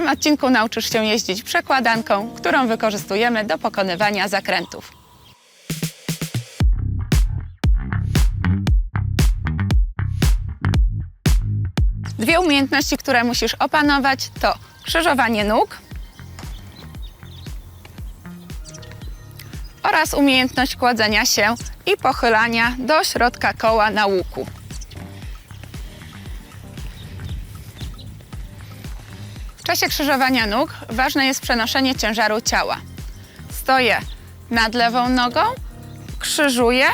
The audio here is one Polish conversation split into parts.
tym odcinku nauczysz się jeździć przekładanką, którą wykorzystujemy do pokonywania zakrętów. Dwie umiejętności, które musisz opanować to krzyżowanie nóg oraz umiejętność kładzenia się i pochylania do środka koła na łuku. W czasie krzyżowania nóg ważne jest przenoszenie ciężaru ciała. Stoję nad lewą nogą, krzyżuję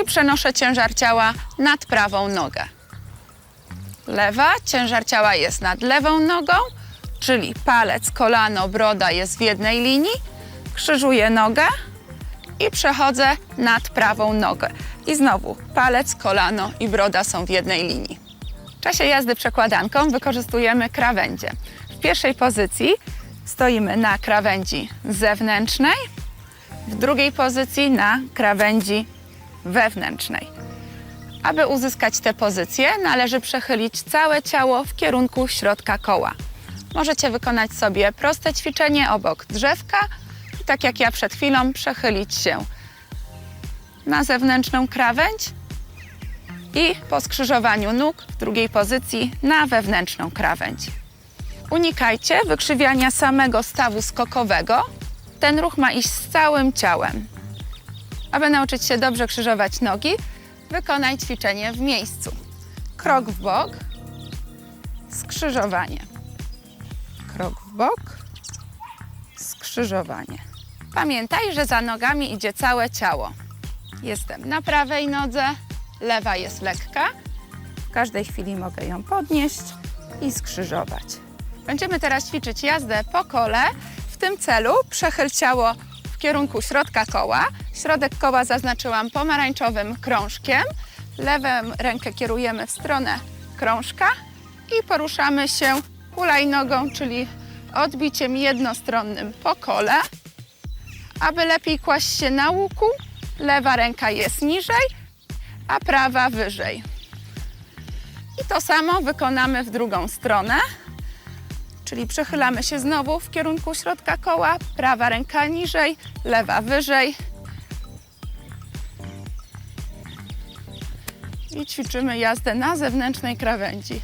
i przenoszę ciężar ciała nad prawą nogę. Lewa, ciężar ciała jest nad lewą nogą, czyli palec, kolano, broda jest w jednej linii. Krzyżuję nogę i przechodzę nad prawą nogę. I znowu palec, kolano i broda są w jednej linii. Czasie jazdy przekładanką wykorzystujemy krawędzie. W pierwszej pozycji stoimy na krawędzi zewnętrznej, w drugiej pozycji na krawędzi wewnętrznej. Aby uzyskać tę pozycję, należy przechylić całe ciało w kierunku środka koła. Możecie wykonać sobie proste ćwiczenie obok drzewka i tak jak ja przed chwilą przechylić się na zewnętrzną krawędź i po skrzyżowaniu nóg w drugiej pozycji na wewnętrzną krawędź. Unikajcie wykrzywiania samego stawu skokowego. Ten ruch ma iść z całym ciałem. Aby nauczyć się dobrze krzyżować nogi, wykonaj ćwiczenie w miejscu. Krok w bok, skrzyżowanie. Krok w bok, skrzyżowanie. Pamiętaj, że za nogami idzie całe ciało. Jestem na prawej nodze, lewa jest lekka. W każdej chwili mogę ją podnieść i skrzyżować. Będziemy teraz ćwiczyć jazdę po kole. W tym celu przechyl ciało w kierunku środka koła. Środek koła zaznaczyłam pomarańczowym krążkiem. Lewą rękę kierujemy w stronę krążka i poruszamy się hulajnogą, czyli odbiciem jednostronnym po kole. Aby lepiej kłaść się na łuku, lewa ręka jest niżej, a prawa wyżej. I to samo wykonamy w drugą stronę. Czyli przechylamy się znowu w kierunku środka koła, prawa ręka niżej, lewa wyżej. I ćwiczymy jazdę na zewnętrznej krawędzi.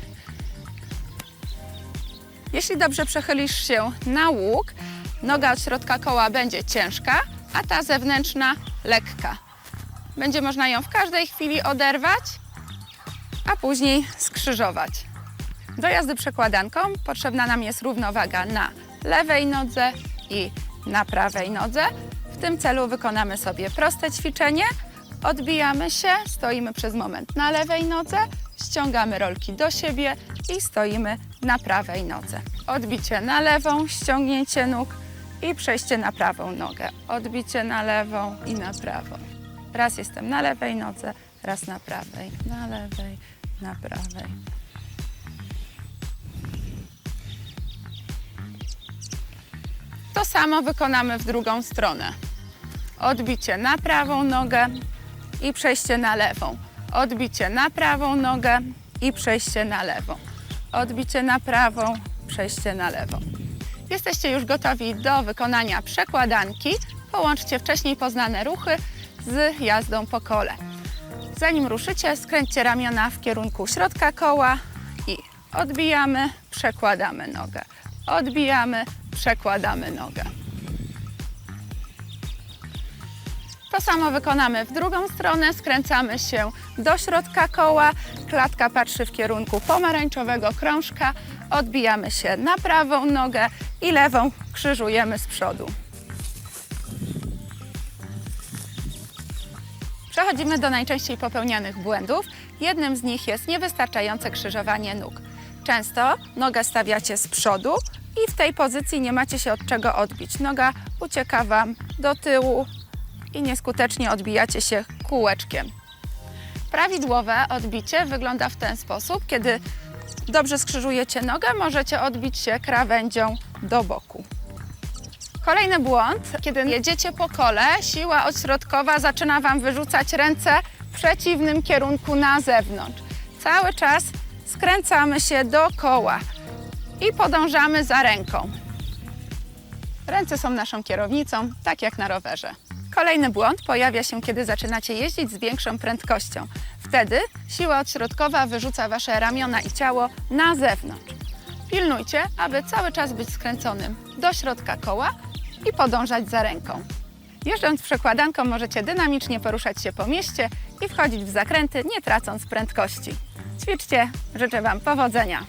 Jeśli dobrze przechylisz się na łuk, noga od środka koła będzie ciężka, a ta zewnętrzna lekka. Będzie można ją w każdej chwili oderwać, a później skrzyżować. Do jazdy przekładanką potrzebna nam jest równowaga na lewej nodze i na prawej nodze. W tym celu wykonamy sobie proste ćwiczenie. Odbijamy się, stoimy przez moment na lewej nodze, ściągamy rolki do siebie i stoimy na prawej nodze. Odbicie na lewą, ściągnięcie nóg i przejście na prawą nogę. Odbicie na lewą i na prawą. Raz jestem na lewej nodze, raz na prawej, na lewej, na prawej. To samo wykonamy w drugą stronę. Odbicie na prawą nogę i przejście na lewą. Odbicie na prawą nogę i przejście na lewą. Odbicie na prawą, przejście na lewą. Jesteście już gotowi do wykonania przekładanki. Połączcie wcześniej poznane ruchy z jazdą po kole. Zanim ruszycie, skręćcie ramiona w kierunku środka koła i odbijamy, przekładamy nogę. Odbijamy, przekładamy nogę. To samo wykonamy w drugą stronę. Skręcamy się do środka koła. Klatka patrzy w kierunku pomarańczowego krążka. Odbijamy się na prawą nogę i lewą krzyżujemy z przodu. Przechodzimy do najczęściej popełnianych błędów. Jednym z nich jest niewystarczające krzyżowanie nóg. Często nogę stawiacie z przodu i w tej pozycji nie macie się od czego odbić. Noga ucieka Wam do tyłu i nieskutecznie odbijacie się kółeczkiem. Prawidłowe odbicie wygląda w ten sposób, kiedy dobrze skrzyżujecie nogę, możecie odbić się krawędzią do boku. Kolejny błąd, kiedy jedziecie po kole, siła odśrodkowa zaczyna Wam wyrzucać ręce w przeciwnym kierunku na zewnątrz. Cały czas skręcamy się dookoła i podążamy za ręką. Ręce są naszą kierownicą, tak jak na rowerze. Kolejny błąd pojawia się, kiedy zaczynacie jeździć z większą prędkością. Wtedy siła odśrodkowa wyrzuca wasze ramiona i ciało na zewnątrz. Pilnujcie, aby cały czas być skręconym do środka koła i podążać za ręką. Jeżdżąc przekładanką możecie dynamicznie poruszać się po mieście i wchodzić w zakręty, nie tracąc prędkości. Ćwiczcie, życzę Wam powodzenia.